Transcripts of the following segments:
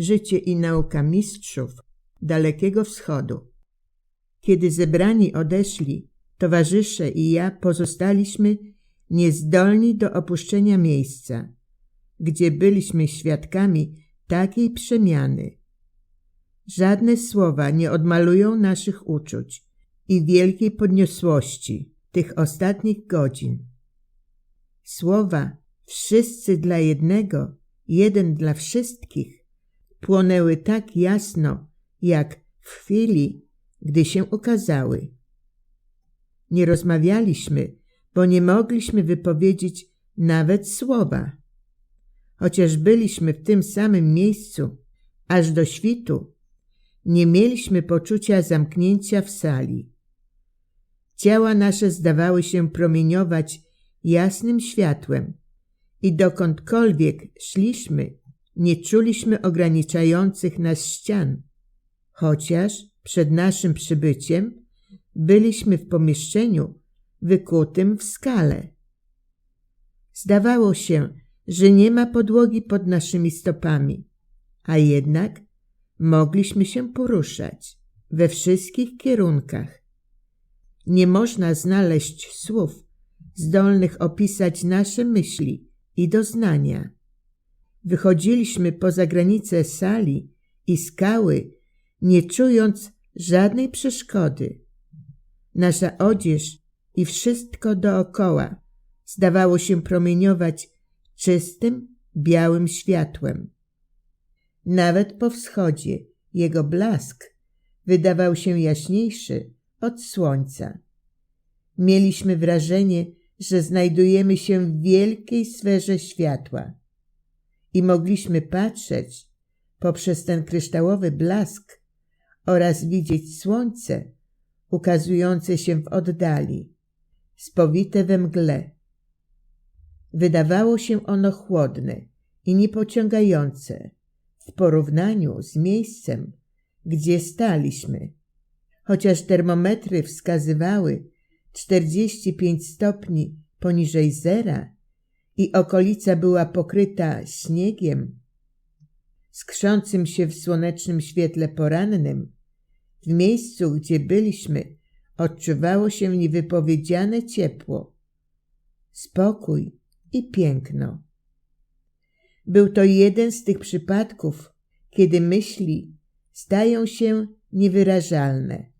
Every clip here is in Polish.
życie i nauka mistrzów Dalekiego Wschodu. Kiedy zebrani odeszli, towarzysze i ja pozostaliśmy niezdolni do opuszczenia miejsca, gdzie byliśmy świadkami takiej przemiany. Żadne słowa nie odmalują naszych uczuć i wielkiej podniosłości tych ostatnich godzin. Słowa wszyscy dla jednego, jeden dla wszystkich płonęły tak jasno, jak w chwili, gdy się ukazały. Nie rozmawialiśmy, bo nie mogliśmy wypowiedzieć nawet słowa. Chociaż byliśmy w tym samym miejscu, aż do świtu, nie mieliśmy poczucia zamknięcia w sali. Ciała nasze zdawały się promieniować jasnym światłem i dokądkolwiek szliśmy, nie czuliśmy ograniczających nas ścian, chociaż przed naszym przybyciem byliśmy w pomieszczeniu wykutym w skale. Zdawało się, że nie ma podłogi pod naszymi stopami, a jednak mogliśmy się poruszać we wszystkich kierunkach. Nie można znaleźć słów zdolnych opisać nasze myśli i doznania. Wychodziliśmy poza granice sali i skały, nie czując żadnej przeszkody. Nasza odzież i wszystko dookoła zdawało się promieniować czystym, białym światłem. Nawet po wschodzie jego blask wydawał się jaśniejszy od słońca. Mieliśmy wrażenie, że znajdujemy się w wielkiej sferze światła i mogliśmy patrzeć poprzez ten kryształowy blask oraz widzieć słońce ukazujące się w oddali, spowite we mgle. Wydawało się ono chłodne i niepociągające w porównaniu z miejscem, gdzie staliśmy. Chociaż termometry wskazywały 45 stopni poniżej zera i okolica była pokryta śniegiem, skrzącym się w słonecznym świetle porannym, w miejscu, gdzie byliśmy, odczuwało się niewypowiedziane ciepło, spokój i piękno. Był to jeden z tych przypadków, kiedy myśli stają się niewyrażalne.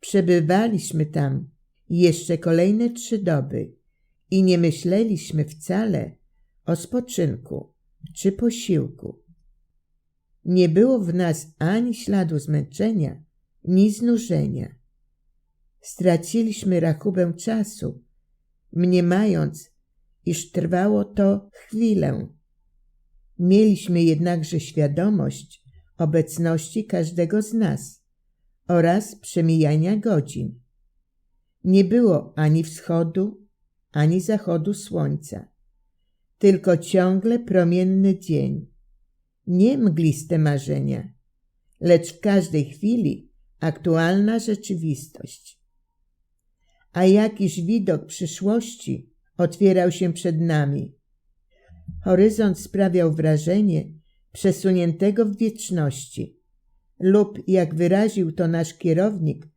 Przebywaliśmy tam jeszcze kolejne trzy doby i nie myśleliśmy wcale o spoczynku czy posiłku. Nie było w nas ani śladu zmęczenia, ni znużenia. Straciliśmy rachubę czasu, mniemając, iż trwało to chwilę. Mieliśmy jednakże świadomość obecności każdego z nas oraz przemijania godzin. Nie było ani wschodu, ani zachodu słońca, tylko ciągle promienny dzień. Nie mgliste marzenia, lecz w każdej chwili aktualna rzeczywistość. A jakiż widok przyszłości otwierał się przed nami. Horyzont sprawiał wrażenie przesuniętego w wieczności, lub, jak wyraził to nasz kierownik,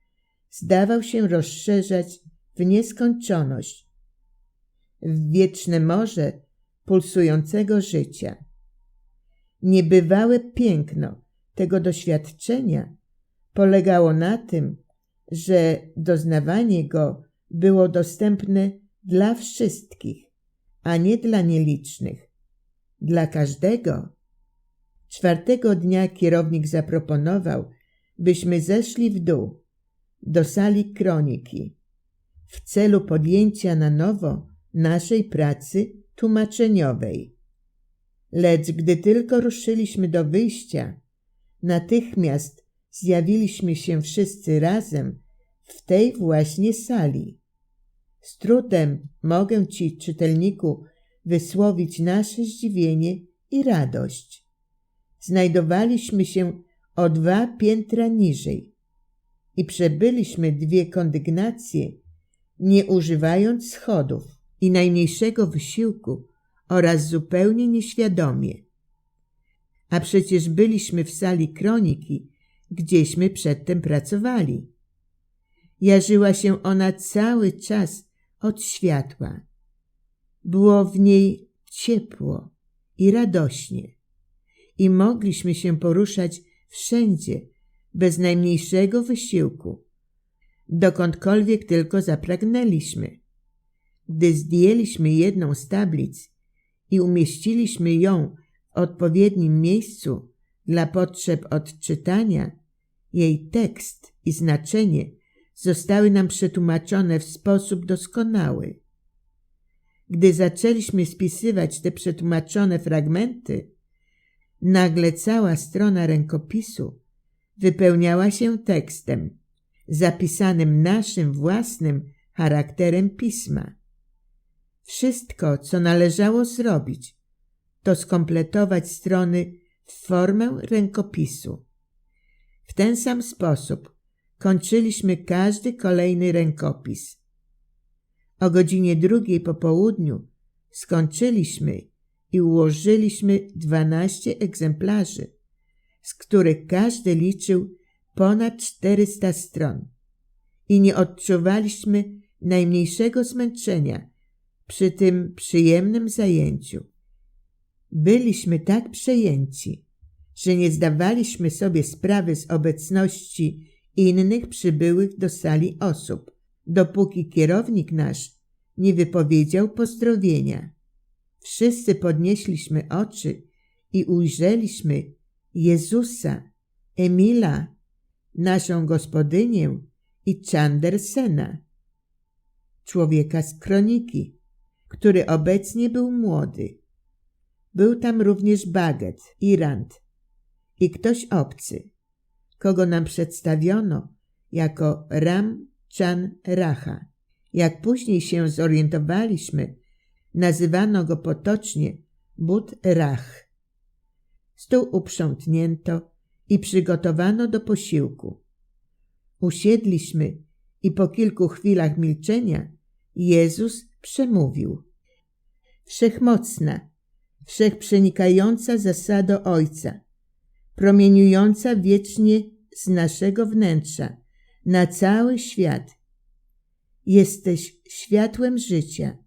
zdawał się rozszerzać w nieskończoność, w wieczne morze pulsującego życia. Niebywałe piękno tego doświadczenia polegało na tym, że doznawanie go było dostępne dla wszystkich, a nie dla nielicznych, dla każdego. Czwartego dnia kierownik zaproponował, byśmy zeszli w dół do sali kroniki w celu podjęcia na nowo naszej pracy tłumaczeniowej. Lecz gdy tylko ruszyliśmy do wyjścia, natychmiast zjawiliśmy się wszyscy razem w tej właśnie sali. Z trudem mogę Ci, czytelniku, wysłowić nasze zdziwienie i radość. Znajdowaliśmy się o dwa piętra niżej i przebyliśmy dwie kondygnacje, nie używając schodów i najmniejszego wysiłku oraz zupełnie nieświadomie. A przecież byliśmy w sali kroniki, gdzieśmy przedtem pracowali. Jarzyła się ona cały czas od światła. Było w niej ciepło i radośnie. I mogliśmy się poruszać wszędzie, bez najmniejszego wysiłku, dokądkolwiek tylko zapragnęliśmy. Gdy zdjęliśmy jedną z tablic i umieściliśmy ją w odpowiednim miejscu dla potrzeb odczytania, jej tekst i znaczenie zostały nam przetłumaczone w sposób doskonały. Gdy zaczęliśmy spisywać te przetłumaczone fragmenty, nagle cała strona rękopisu wypełniała się tekstem zapisanym naszym własnym charakterem pisma. Wszystko, co należało zrobić, to skompletować strony w formę rękopisu. W ten sam sposób kończyliśmy każdy kolejny rękopis. O godzinie drugiej po południu skończyliśmy i ułożyliśmy dwanaście egzemplarzy, z których każdy liczył ponad czterysta stron i nie odczuwaliśmy najmniejszego zmęczenia przy tym przyjemnym zajęciu. Byliśmy tak przejęci, że nie zdawaliśmy sobie sprawy z obecności innych przybyłych do sali osób, dopóki kierownik nasz nie wypowiedział pozdrowienia. Wszyscy podnieśliśmy oczy i ujrzeliśmy Jezusa, Emila, naszą gospodynię i Chandersena, człowieka z kroniki, który obecnie był młody. Był tam również Baget i Rand i ktoś obcy, kogo nam przedstawiono jako Ram Chan Racha. Jak później się zorientowaliśmy, nazywano go potocznie Bud Rach. Stół uprzątnięto i przygotowano do posiłku. Usiedliśmy i po kilku chwilach milczenia Jezus przemówił. Wszechmocna, wszechprzenikająca zasado Ojca, promieniująca wiecznie z naszego wnętrza na cały świat. Jesteś światłem życia,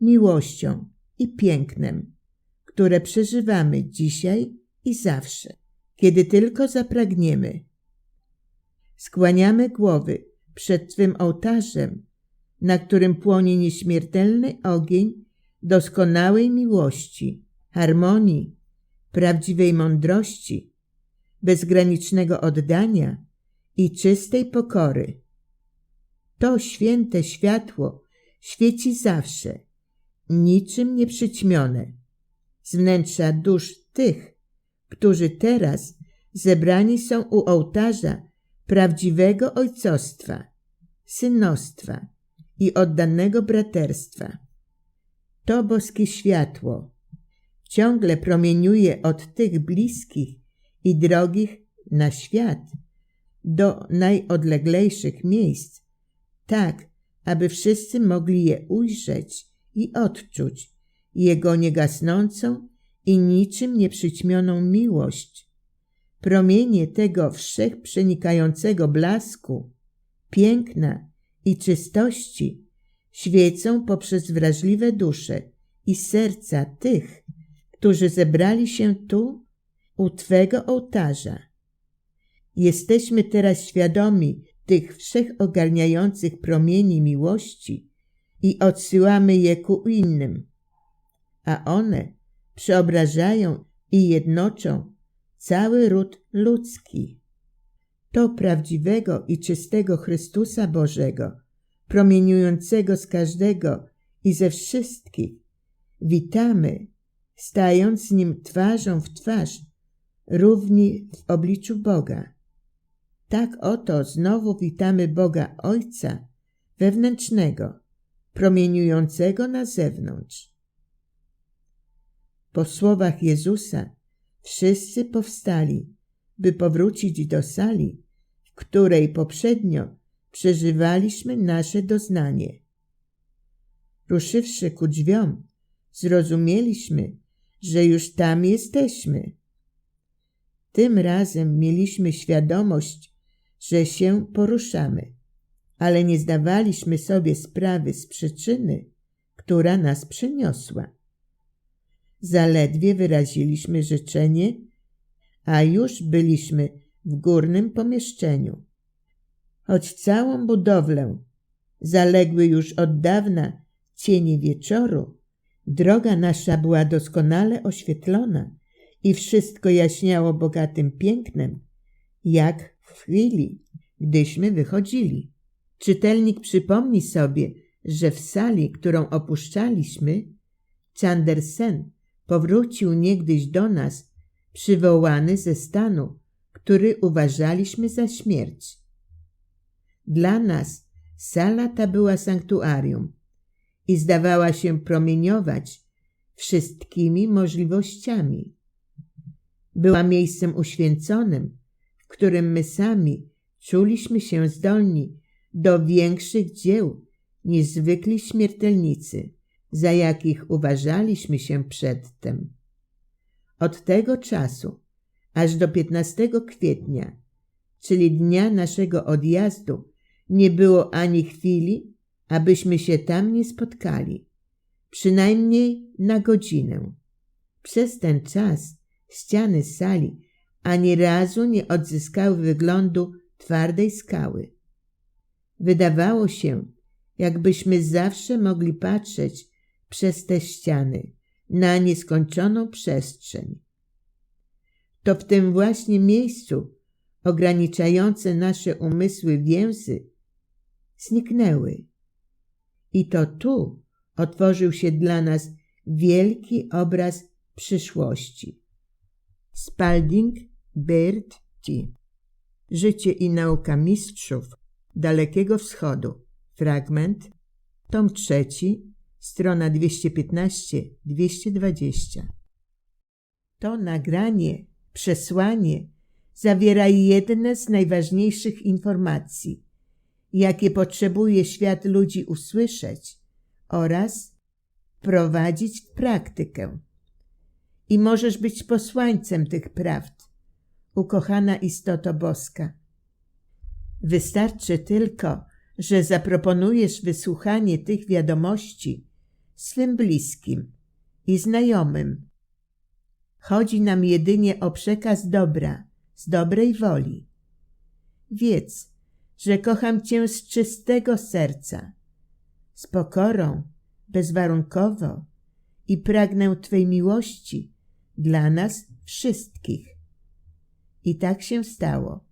miłością i pięknem, które przeżywamy dzisiaj i zawsze, kiedy tylko zapragniemy. Skłaniamy głowy przed Twym ołtarzem, na którym płonie nieśmiertelny ogień doskonałej miłości, harmonii, prawdziwej mądrości, bezgranicznego oddania i czystej pokory. To święte światło świeci zawsze, niczym nie przyćmione, z wnętrza dusz tych, którzy teraz zebrani są u ołtarza prawdziwego ojcostwa, synostwa i oddanego braterstwa. To boskie światło ciągle promieniuje od tych bliskich i drogich na świat do najodleglejszych miejsc, tak, aby wszyscy mogli je ujrzeć i odczuć Jego niegasnącą i niczym nieprzyćmioną miłość. Promienie tego wszechprzenikającego blasku, piękna i czystości świecą poprzez wrażliwe dusze i serca tych, którzy zebrali się tu u Twego ołtarza. Jesteśmy teraz świadomi tych wszechogarniających promieni miłości i odsyłamy je ku innym, a one przeobrażają i jednoczą cały ród ludzki. To prawdziwego i czystego Chrystusa Bożego, promieniującego z każdego i ze wszystkich, witamy, stając z Nim twarzą w twarz, równi w obliczu Boga. Tak oto znowu witamy Boga Ojca wewnętrznego, promieniującego na zewnątrz. Po słowach Jezusa wszyscy powstali, by powrócić do sali, której poprzednio przeżywaliśmy nasze doznanie. Ruszywszy ku drzwiom, zrozumieliśmy, że już tam jesteśmy. Tym razem mieliśmy świadomość, że się poruszamy, ale nie zdawaliśmy sobie sprawy z przyczyny, która nas przyniosła. Zaledwie wyraziliśmy życzenie, a już byliśmy w górnym pomieszczeniu. Choć całą budowlę zaległy już od dawna cienie wieczoru, droga nasza była doskonale oświetlona i wszystko jaśniało bogatym pięknem, jak w chwili, gdyśmy wychodzili. Czytelnik przypomni sobie, że w sali, którą opuszczaliśmy, Chandersen powrócił niegdyś do nas, przywołany ze stanu, który uważaliśmy za śmierć. Dla nas sala ta była sanktuarium i zdawała się promieniować wszystkimi możliwościami. Była miejscem uświęconym, w którym my sami czuliśmy się zdolni do większych dzieł niż zwykli śmiertelnicy, za jakich uważaliśmy się przedtem. Od tego czasu aż do 15 kwietnia, czyli dnia naszego odjazdu, nie było ani chwili, abyśmy się tam nie spotkali, przynajmniej na godzinę. Przez ten czas ściany sali ani razu nie odzyskały wyglądu twardej skały. Wydawało się, jakbyśmy zawsze mogli patrzeć przez te ściany na nieskończoną przestrzeń. To w tym właśnie miejscu ograniczające nasze umysły więzy zniknęły. I to tu otworzył się dla nas wielki obraz przyszłości. Spalding T. Życie i nauka mistrzów Dalekiego Wschodu. Fragment. Tom trzeci, strona 215-220. To nagranie, przesłanie zawiera jedne z najważniejszych informacji, jakie potrzebuje świat ludzi usłyszeć oraz prowadzić w praktykę. I możesz być posłańcem tych prawd, ukochana istoto boska. Wystarczy tylko, że zaproponujesz wysłuchanie tych wiadomości swym bliskim i znajomym. Chodzi nam jedynie o przekaz dobra, z dobrej woli. Wiedz, że kocham Cię z czystego serca, z pokorą, bezwarunkowo i pragnę Twej miłości dla nas wszystkich. I tak się stało.